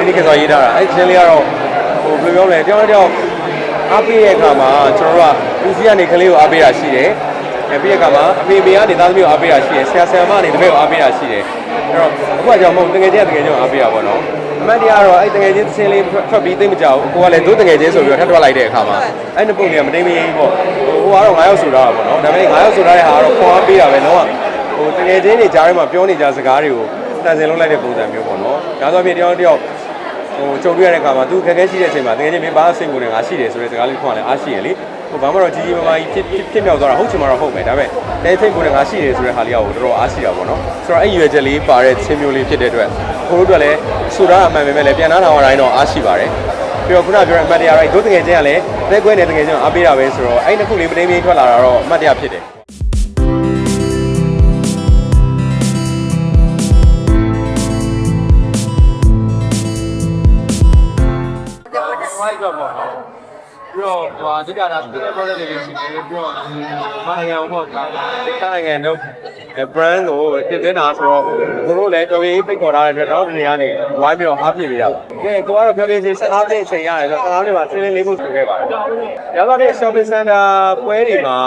လေးလေးခေတ်စွာရေးထားတာအဲ့ဒီချင်းလေးကတော့ဟိုဘယ်လိုပြောမလဲတယောက်တစ်ယောက်အားပေးတဲ့အခါမှာကျွန်တော်တို့ကလူစီကနေကလေးကိုအားပေးတာရှိတယ်အဲပြီးတဲ့အခါမှာအဖေမေကနေသားသမီးကိုအားပေးတာရှိတယ်ဆရာဆရာမကနေတပည့်ကိုအားပေးတာရှိတယ်အဲ့တော့အခုကကြောင့်မဟုတ်တကယ်ချင်းတကယ်ချင်းအားပေးတာပေါ့နော်အမှန်တရားတော့အဲ့တကယ်ချင်းသင်းလေးထွက်ပြီးသိမကြောက်ကိုကလည်းတို့တကယ်ချင်းဆိုပြီးတော့ထပ်ထွက်လိုက်တဲ့အခါမှာအဲ့နှစ်ပုတ်တွေကမတိမ်မရင်းပေါ့ဟိုဟိုကတော့9ယောက်ဆိုတာပေါ့နော်ဒါပေမဲ့9ယောက်ဆိုတာတဲ့ဟာကတော့ခွန်အားပေးတာပဲနော်ဟိုတကယ်ချင်းတွေကြားထဲမှာပြောနေကြစကားတွေကိုတန်စင်လုံးလိုက်တဲ့ပုံစံမျိုးပေါ့နော်ဒါဆိုပြင်တယောက်တစ်ယောက် ဟိုကြုံတွေ့ရတဲ့အခါမှာသူခက်ခဲရှိတဲ့အချိန်မှာတကယ်ချင်းမင်းဘာစိတ်ကိုလည်းငါရှိတယ်ဆိုတဲ့စကားလေးခွန်လည်းအားရှိရလေဟိုဘာမှတော့ကြီးကြီးမားမားကြီးဖြစ်ဖြစ်ဖြစ်မြောက်သွားတာဟုတ်ချင်မှာတော့ဟုတ်မယ်ဒါပေမဲ့တဲစိတ်ကိုလည်းငါရှိတယ်ဆိုတဲ့ဟာလေးကိုတော်တော်အားရှိတာပေါ့နော်ဆိုတော့အဲ့ရွယ်ချက်လေးပါတဲ့ချင်းမျိုးလေးဖြစ်တဲ့အတွက်ကိုတို့အတွက်လည်းဆိုတာအမှန်ပဲမဲ့လည်းပြန်နာထောင်ရတိုင်းတော့အားရှိပါတယ်ပြီးတော့ခုနပြောတဲ့အမှတ်တရရိုက်ဒုတငယ်ချင်းကလည်းလက်ကွဲနဲ့တငယ်ချင်းကိုအားပေးတာပဲဆိုတော့အဲ့နှစ်ခုလေးမတိမ်မင်းထွက်လာတာတော့အမှတ်တရဖြစ်တယ် တော့ပေါ့နော်ပြီးတော့ဟိုအဓိကတာဒီ product တွေရှိတယ်ပြီးတော့မာယံပေါ့ဒီနိုင်ငံတော့ brand ကိုတင်သွင်းတာဆိုတော့သူတို့လည်းတော်ရေးပိတ်ခေါ်ထားတဲ့အတွက်တော့ဒီနေရာနေဝိုင်းပြီးတော့အားပြည့်ပေးတာပါကဲကိုကတော့ပြောပြစီ15မိနစ်အချိန်ရတယ်ဆိုတော့15မိနစ်မှာဆင်းလင်းလေးဖို့ဆိုခဲ့ပါတယ်ရောက်တော့ဒီ shopping center ပွဲတွေမှာ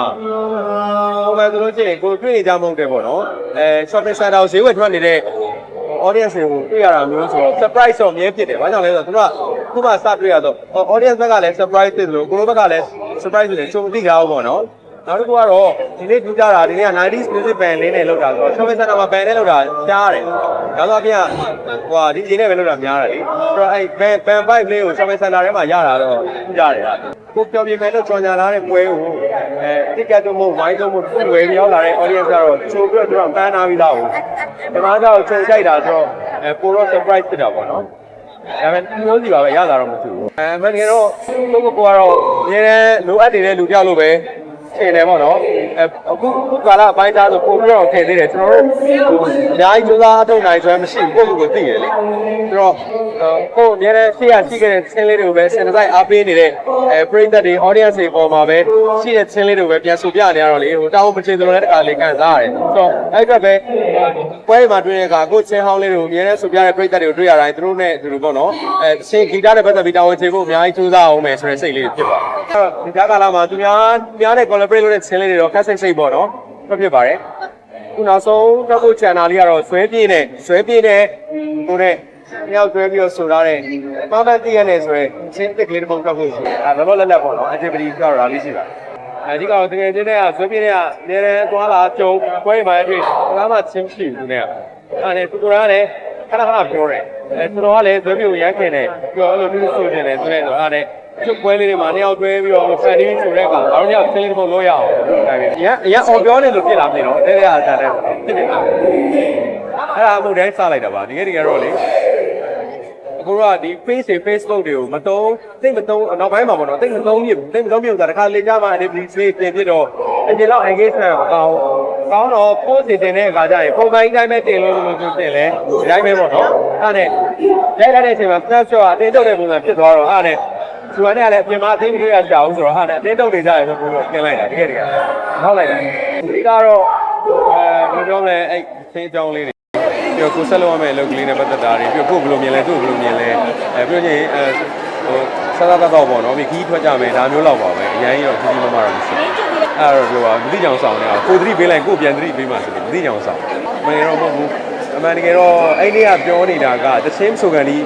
ဟိုမှာသူတို့ချင်းကိုတွေ့နေကြမဟုတ်တယ်ပေါ့နော်အဲ shopping center ကိုဈေးဝယ်ထွက်နေတဲ့ audience တွေကိုတွေ့ရတာမျိုးဆိုတော့ surprise တော့အမြဲဖြစ်တယ်။ဘာကြောင့်လဲဆိုတော့သူက ခုမှစတွေ့ရတော့ audience ဘက်ကလည်း surprise ဖြစ်တယ်လို့ကိုလိုဘက်ကလည်း surprise ဖြစ်တယ်ချုံမသိကြဘူးပေါ့နော်။နောက်တစ်ခုကတော့ဒီနေ့ထူးခြားတာဒီနေ့က 90s music band လေးနဲ့လောက်တာဆိုတော့ shopping center မှာ band နဲ့လောက်တာကြားရတယ်။ဒါဆိုအပြင်ဟိုဟာ DJ နဲ့ပဲလောက်တာများတယ်လေ။အဲ့တော့အဲ့ band band vibe လေးကို shopping center ထဲမှာရတာတော့ထူးခြားတယ်ဟာ။ကိုပြောပြမယ်လို့ကြော်ညာလာတဲ့ပွဲကိုအဲ ticket တို့မဟုတ် wine တို့မဟုတ်ဝယ်ပြီးရောက်လာတဲ့ audience ကတော့ချိုးပြီးတော့သူကပန်းနာပြီးသားကိုဒီမှာတော့ချိန်ကြိုက်တာဆိုတော့အဲပိုတော့ surprise ဖြစ်တာပေါ့နော် ဒါပေမဲ့သူမျိုးစီပါပဲရတာတော့မဖြစ်ဘူးအဲမင်းကတော့ကိုကိုကတော့အများနဲ့လိုအပ်နေတဲ့လူတယောက်လိုပဲ ထင်တယ်ပေါ့နော်အဲအခုခုကာလအပိုင်းသားဆိုပို့ပြီးတော့ထင်သေးတယ်ကျွန်တော်တို့အများကြီးစူးစမ်းအထောက်နိုင်ဆိုရင်မရှိဘူးကိုယ့်ကိုယ်ကိုသိရလေဆိုတော့ကိုယ်အများနဲ့ရှေ့ရရှိခဲ့တဲ့ဆင်းလေးတွေကိုပဲစင်တိုင်းအားပေးနေတဲ့အဲပရိသတ်တွေ audience တွေပေါ်မှာပဲရှိတဲ့ဆင်းလေးတွေကိုပဲပြန်ဆိုပြနေရတော့လေဟိုတောင်းမချင်သလိုလည်းတခါလေးကန်စားရတယ်ဆိုတော့အဲ့အတွက်ပဲပွဲမှာတွေ့တဲ့အခါကိုယ်ချင်းဟောင်းလေးတွေကိုအများနဲ့ဆိုပြတဲ့ပရိသတ်တွေကိုတွေ့ရတိုင်းသူတို့နဲ့သူတို့ပေါ့နော်အဲဆင်းဂီတနဲ့ပတ်သက်ပြီးတာဝန်ချေဖို့အများကြီးစူးစမ်းအောင်မယ်ဆိုတဲ့စိတ်လေးဖြစ်ပါတယ်အဲ့တော့ဒီကြားကာလမှာသူများသူများနဲ့ collaborate လုပ်တဲ့ဆင်းလေးတွေတော့ခက်စိတ်စိတ်ပေါ့နော်ဖြစ်ဖြစ်ပါတယ်ခုနောက်ဆုံးတော့ကို channel လေးကတော့ဆွဲပြေးနဲ့ဆွဲပြေးနဲ့ကိုနဲ့မြောက်ဆွဲပြီးတော့ဆိုထားတဲ့မမတည့်ရနေဆိုရင်ချင်းတစ်ကလေးတစ်ပုံတော့ဖို့ရှိတယ်အဲလောလောလတ်လတ်ပေါ့နော် activity ကတော့ဒါလေးရှိပါတယ်အဲဒီကတော့တကယ်ချင်းတဲ့ကဆွဲပြေးတဲ့ကနေရန်သွားလာကြုံပွဲမှာအတွေ့ဘာမှချင်းမရှိဘူးသူနဲ့အဲ့ဒါသူကလည်းခဏခဏပြောတယ်အဲသူတော်ကလည်းဆွဲပြေးကိုရိုက်ခင်တယ်ပြောအဲ့လိုမျိုးဆိုနေတယ်ဆိုတဲ့ဆိုအဲ့ဒါ ချုပ်ပွဲလေးတွေမှာနှစ်ယောက်တွဲပြီးတော့ဖန်တီးဆိုတဲ့အခါဘာလို့ညဆင်းလေးတစ်ပုံလို့ရအောင်ဒါပဲအရင်အရင်အော်ပြောနေလို့ဖြစ်လာမသိတော့တဲ့တဲ့အားတန်တဲ့ဖြစ်နေတာအဲ့ဒါအမှုတိုင်းစလိုက်တာပါဒီကနေ့ကတော့လေအခုကဒီ face တွေ Facebook တွေကိုမတုံးသိမတုံးနောက်ပိုင်းမှာပေါ့နော်သိမတုံးမြစ်သိမတုံးမြစ်ဆိုတာတစ်ခါလေကြမှာအဲ့ဒီ face တင်ဖြစ်တော့အရင်တော့ engagement ကောင်းကောင်းတော့ post တင်တဲ့အခါကျရင်ပုံမှန်တိုင်းပဲတင်လို့လို့ဆိုတင်လဲဒီတိုင်းပဲပေါ့နော်အဲ့ဒါနဲ့ရိုက်လိုက်တဲ့အချိန်မှာ snapshot အတင်းတုပ်တဲ့ပုံစံဖြစ်သွားတော့အဲ့ဒါနဲ့ သူကလည်းအပြင်မှာအသိမတွေ့ရကြအောင်ဆိုတော့ဟာနဲ့အတင်းတုပ်နေကြရဆိုပြီးတော့ပြင်လိုက်တာတကယ်တကယ်နောက်လိုက်တာဒီကတော့အဲဘယ်လိုပြောမလဲအဲ့သင်းအကြောင်းလေးတွေပြီးတော့ကိုဆက်လုပ်ရမယ့်အလုပ်ကလေးနဲ့ပတ်သက်တာတွေပြီးတော့ကိုယ်ဘယ်လိုမြင်လဲသူ့ဘယ်လိုမြင်လဲအဲပြီးတော့ချင်းအဲဟိုဆက်သက်တော့ပေါ့နော်ပြီးခီးထွက်ကြမယ်ဒါမျိုးလောက်ပါပဲအရင်ရောကြီးကြီးမားမားတော့မရှိဘူးအဲ့တော့ပြောပါမသိကြအောင်ဆောင်နေတာကိုသတိပေးလိုက်ကိုပြန်သတိပေးမှဆိုလို့မသိကြအောင်ဆောင်မင်းတော့မဟုတ်ဘူးအမှန်တကယ်တော့အဲ့ဒီကပြောနေတာကတချင်းဆိုကန်ဒီ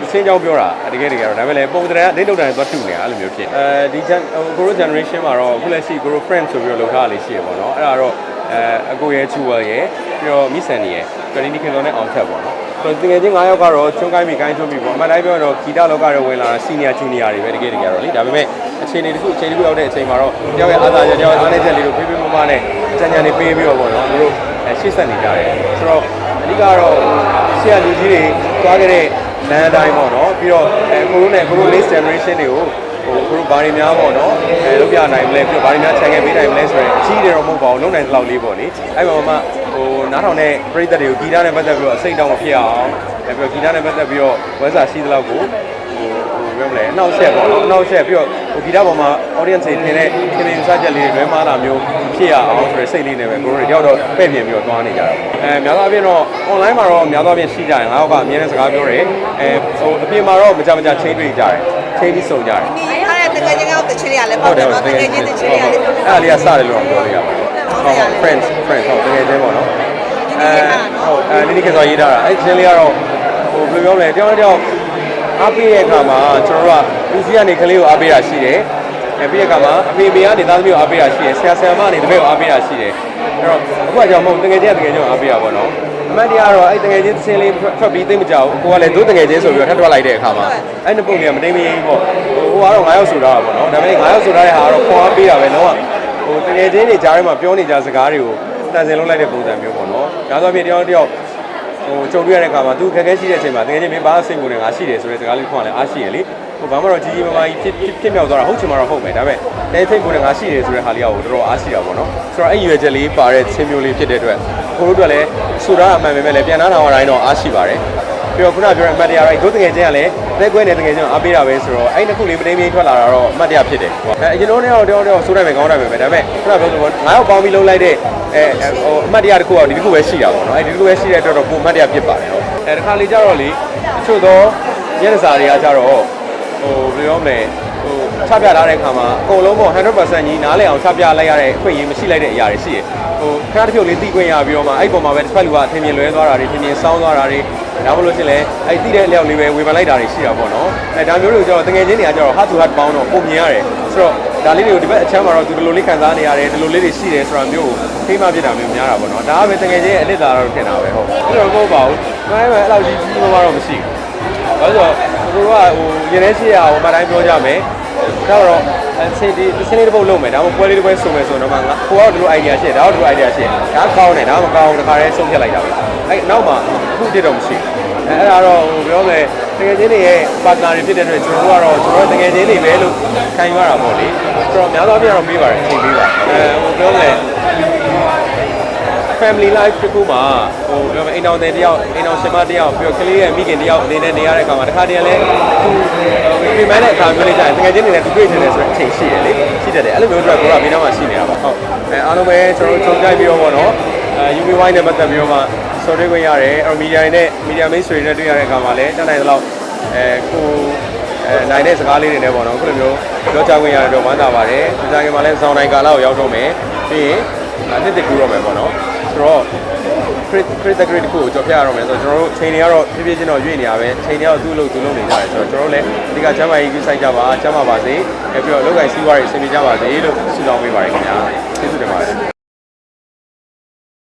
ဒီချင်းကြောင်းပြောတာတကယ်တကယ်တော့ဒါပေမဲ့လည်းပုံစံကဒိတ်လောက်တိုင်းသွားတူနေတာအဲ့လိုမျိုးဖြစ်အဲဒီ gen ဟိုကိုရို generation မှာတော့အခုလက်ရှိကိုရို friend ဆိုပြီးတော့လောက်ထားလေးရှိရပေါ့နော်အဲ့ဒါတော့အဲအကိုရဲ့ချူဝယ်ရဲ့ပြီးတော့မိဆန်နေရဲ့ကလီနီခင်တော်နဲ့အောင်ချက်ပေါ့နော်ဆိုတော့တကယ်ချင်း9ယောက်ကတော့ချုံကိုင်းမိကိုင်းချုံမိပေါ့အမှန်တိုင်းပြောရင်တော့ဂီတလောကရောဝင်လာတာ senior junior တွေပဲတကယ်တကယ်တော့လေဒါပေမဲ့အခြေအနေတစ်ခုအချိန်တစ်ခုရောက်တဲ့အချိန်မှာတော့တယောက်ရဲ့အားသာချက်တယောက်ရဲ့အားနည်းချက်လေးတို့ဖေးဖေးမမနဲ့အကြံဉာဏ်တွေပေးပြီးတော့ပေါ့နော်သူတို့ရှေ့ဆက်နေကြတယ်ဆိုတော့အဓိကတော့ဆရာလူကြီးတွေသွားခဲ့တဲ့ လမ်းအတိုင်းပေါ့နော်ပြီးတော့အဲကိုရိုနဲ့ကိုရို list generation တွေကိုဟိုကိုရိုဘာတွေများပေါ့နော်အဲလုပ်ပြနိုင်မလဲပြီးတော့ဘာတွေများခြံခဲ့ပေးနိုင်မလဲဆိုရင်အကြီးတွေတော့မဟုတ်ပါဘူးလုံနိုင်တဲ့လောက်လေးပေါ့လေအဲ့ပေါ်မှာဟိုနားထောင်တဲ့ပရိသတ်တွေကိုဂီတနဲ့ပတ်သက်ပြီးတော့အစိတ်တောင်းမဖြစ်အောင်အဲပြီးတော့ဂီတနဲ့ပတ်သက်ပြီးတော့ဝက်စာရှိသလောက်ကိုဟိုဟိုပြောမလဲအနောက်ရှက်ပေါ့နော်အနောက်ရှက်ပြီးတော့ဟိုဂီတပေါ်မှာ audience တွေထင်တဲ့ထင်မြင်စချက်လေးတွေလွဲမှားတာမျိုး ဖြစ်ရအောင်ဆိုတဲ့စိတ်လေးနဲ့ပဲကိုတို့တွေတယောက်တော့ပဲ့ပြင်ပြီးတော့သွားနေကြတာပေါ့အဲများသောအားဖြင့်တော့ online မှာတော့များသောအားဖြင့်ရှိကြရင်ငါတို့ကအမြဲတမ်းစကားပြောတယ်အဲဟိုအပြင်မှာတော့မကြမကြချင်းတွေ့ကြတယ်ချင်းပြီးစုံကြတယ်ဒီရတဲ့တကယ်ချင်းကောက်တချင်ရလဲပေါ့ဟုတ်တယ်နော်ဟုတ်တတယ်ကယ်ချင်းတချင်ရလဲပြောအဲ့ဒါလေးကစတယ်လို့တော့ပြောလို့ရပါတယ်ဟုတ် friends friends ဟုတ်တကယ်ချင်းပေါ့နော်အဲဟုတ်အဲဒီနေ့ကစားရေးထားတာအဲ့ချင်းလေးကတော့ဟိုဘယ်လိုပြောမလဲတယောက်တစ်ယောက်အားပေးတဲ့အခါမှာကျွန်တော်တို့ကဦးစီးကနေကလေးကိုအားပေးတာရှိတယ် အဲပြီးတဲ့အခါမှာအဖေမေကနေသားသမီးကိုအားပေးတာရှိတယ်ဆရာဆရာမကနေတပည့်ကိုအားပေးတာရှိတယ်အဲ့တော့အခုကကြောင့်မဟုတ်တကယ်ချင်းတကယ်ချင်းကိုအားပေးတာပေါ့နော်အမှန်တရားတော့အဲ့တကယ်ချင်းသင်းလေးထွက်ပြီးသိမကြောက်ကိုကလည်းတို့တကယ်ချင်းဆိုပြီးတော့ထပ်ထွက်လိုက်တဲ့အခါမှာအဲ့နှစ်ပုံတွေကမတိမ်မရင်ပေါ့ဟိုကတော့9ယောက်ဆိုတာပေါ့နော်ဒါပေမဲ့9ယောက်ဆိုတာတဲ့ဟာကတော့ခွန်အားပေးတာပဲလုံးဝဟိုတကယ်ချင်းတွေကြားထဲမှာပြောနေကြစကားတွေကိုတန်စင်လုံးလိုက်တဲ့ပုံစံမျိုးပေါ့နော်။ဒါဆိုပြင်တယောက်တစ်ယောက်ဟိုကြုံတွေ့ရတဲ့အခါမှာသူခက်ခဲရှိတဲ့အချိန်မှာတကယ်ချင်းမင်းဘာစိတ်ဝင်နေငါရှိတယ်ဆိုတဲ့စကားလေးခွန်လည်းအားရှိရလေ။ ဟိုဘာမှတော့ကြီးကြီးမားမားကြီးဖြစ်ဖြစ်ဖြစ်မြောက်သွားတာဟုတ်ချင်မှာတော့ဟုတ်မယ်ဒါပေမဲ့တဲစိတ်ဝင်နေငါရှိတယ်ဆိုတဲ့ဟာလေးကတော်တော်အားရှိတာပေါ့နော်။ဆိုတော့အဲ့ရွယ်ချက်လေးပါတဲ့ချင်းမျိုးလေးဖြစ်တဲ့အတွက်ကိုတို့အတွက်လည်းဆိုတာအမှန်ပဲပဲလေပြန်နားထောင်ရတိုင်းတော့အားရှိပါတယ်။ပြီးတော့ခုနပြောတဲ့အမတ်တရားရိုက်ဒုတငယ်ချင်းကလည်းလက်ကွဲနေတငယ်ချင်းအားပေးတာပဲဆိုတော့အဲ့နှစ်ခုလေးမတိမ်မင်းထွက်လာတာတော့အမတ်တရားဖြစ်တယ်။အဲအရင်တော့တော့တော့တော့ဆိုးတယ်ပဲကောင်းတယ်ပဲဒါပေမဲ့ခုနပြောသလိုငါးယောက်ပေါင်းပြီးလုံးလိုက်တဲ့အဲဟိုအမတ်တရားတစ်ခုကဒီတစ်ခုပဲရှိတာပေါ့နော်။အဲဒီတစ်ခုပဲရှိတဲ့အတွက်တော့ကိုအမတ်တရားဖြစ်ပါတယ်နော်။အဲတစ်ခါလေကြတော့လေတချို့သောညနေစာတွေကကြတော့ ဟိုဘယ်လိုပြောမလဲဟိုချပြထားတဲ့အခါမှာအကုန်လုံးပေါ့100%ကြီးနားလည်အောင်ချပြလိုက်ရတဲ့အခွင့်အရေးမရှိလိုက်တဲ့အရာတွေရှိတယ်။ဟိုခဏတစ်ဖြုတ်လေးသိခွင့်ရပြီးတော့မှအဲ့ပုံမှာပဲတစ်ဖက်လူကအထင်မြင်လွဲသွားတာတွေထင်မြင်စောင်းသွားတာတွေဒါမှမဟုတ်လို့ရှိရင်လည်းအဲ့သိတဲ့အလျောက်လေးပဲဝေဖန်လိုက်တာတွေရှိတာပေါ့နော်။အဲဒါမျိုးတွေကိုကျတော့တကယ်ချင်းတွေကကျတော့ hard to hard ပေါင်းတော့ပုံမြင်ရတယ်။ဆိုတော့ဒါလေးတွေကိုဒီဘက်အချမ်းမှာတော့သူဒီလိုလေးခံစားနေရတယ်ဒီလိုလေးတွေရှိတယ်ဆိုတာမျိုးကိုထိမှဖြစ်တာမျိုးများတာပေါ့နော်။ဒါကပဲတကယ်ချင်းရဲ့အနှစ်သာရတော့ထင်တာပဲဟုတ်။အဲ့တော့မဟုတ်ပါဘူး။ဒါပေမဲ့အဲ့လောက်ကြီးကြီးမားမားတော့မရှိဘူး။ဘာလို့ဆိုတော့ ကိုကဟိုရင်ထဲရှိရအောင်မတိုင်းပြောကြမယ်။ဒါတော့အစင်ဒီစင်းလေးတစ်ပုတ်လုပ်မယ်ဒါမှမဟုတ်ပွဲလေးတစ်ပွဲစုံမယ်ဆိုတော့မှငါကိုကတော့ဒီလို idea ရှိတယ်ဒါကတော့ဒီလို idea ရှိတယ်ဒါကောင်းတယ်ဒါမကောင်းဘူးတခါတည်းဆုံးဖြတ်လိုက်တာပဲအဲ့နောက်မှအခုတစ်တော့မရှိဘူးအဲအဲ့ဒါတော့ဟိုပြောမယ်တကယ်ချင်းတွေရဲ့ partner တွေဖြစ်တဲ့အတွက်ကျွန်တော်တို့ကတော့ကျွန်တော်တို့တကယ်ချင်းတွေပဲလို့ခံယူရတာပေါ့လေဆိုတော့များသောအားဖြင့်တော့ပေးပါတယ်အချိန်ပေးပါအဲဟိုပြောမယ် family life တစ်ခုမှာဟိုပြောမယ်အိမ်တော်တဲ့တယောက်အိမ်တော်ရှင်မတယောက်ပြီးတော့ကလေးရဲ့မိခင်တယောက်အနေနဲ့နေရတဲ့အခါမှာတခါတည်းလည်းသူပြင်ပန်းတဲ့အခါမျိုးလေးကြာရင်တကယ်ချင်းနေနဲ့သူတွေ့နေတယ်ဆိုတဲ့အချိန်ရှိတယ်လေရှိတတ်တယ်အဲ့လိုမျိုးတော့ကိုကဘေးနားမှာရှိနေတာပါဟုတ်အဲအားလုံးပဲကျွန်တော်တို့ချုပ်ကြိုက်ပြီးတော့ပေါ့နော်အဲ UBY နဲ့ပတ်သက်ပြီးတော့မှဆော်တွေ့ခွင့်ရတယ်အဲ့မီဒီယာနဲ့မီဒီယာမိတ်ဆွေတွေနဲ့တွေ့ရတဲ့အခါမှာလည်းတတ်နိုင်သလောက်အဲကိုအဲနိုင်တဲ့စကားလေးတွေနဲ့ပေါ့နော်ခုလိုမျိုးပြောကြခွင့်ရတဲ့တော့ဝမ်းသာပါတယ်ဒီကြခင်မှာလည်းစောင်းတိုင်းကာလာကိုရောက်တော့မယ်ပြီးရင်နှစ်တစ်ကူတော့မယ်ပေါ့နော် ဆိုတော့ crit crit the grade ကိုကြော်ပြရတော့မယ်ဆိုတော့ကျွန်တော်တို့ချိန်တွေကတော့ဖြည်းဖြည်းချင်းတော့ရွေ့နေရပဲချိန်တွေကတော့သူ့လို့သူ့လို့နေကြတယ်ဆိုတော့ကျွန်တော်တို့လည်းအဓိကချမ်းသာရေးကြီးဆိုင်ကြပါချမ်းသာပါစေအဲပြီးတော့လောက်ကစီးပွားရေးအဆင်ပြေကြပါစေလို့ဆုတောင်းပေးပါရခင်ဗျာကျေးဇူးတင်ပါတယ်